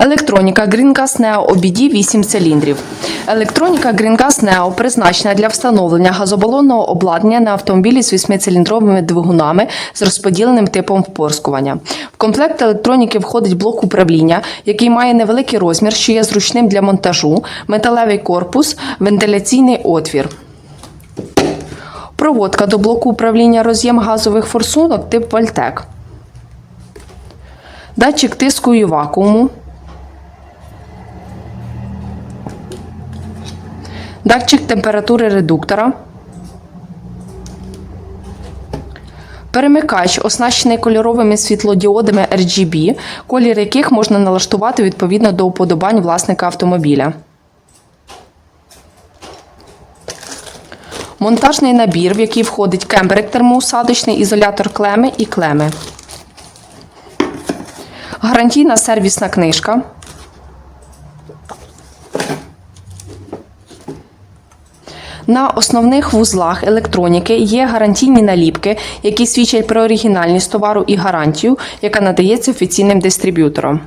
Електроніка GreenGas Neo OBD 8 циліндрів. Електроніка GreenGas Neo призначена для встановлення газобалонного обладнання на автомобілі з 8-циліндровими двигунами з розподіленим типом впорскування. В комплект електроніки входить блок управління, який має невеликий розмір, що є зручним для монтажу, металевий корпус, вентиляційний отвір. Проводка до блоку управління роз'єм газових форсунок тип Вольтек. Датчик тиску і вакууму. Датчик температури редуктора. Перемикач, оснащений кольоровими світлодіодами RGB, колір яких можна налаштувати відповідно до уподобань власника автомобіля. Монтажний набір, в який входить кембрик термоусадочний, ізолятор клеми і клеми. Гарантійна сервісна книжка. На основних вузлах електроніки є гарантійні наліпки, які свідчать про оригінальність товару і гарантію, яка надається офіційним дистриб'ютором.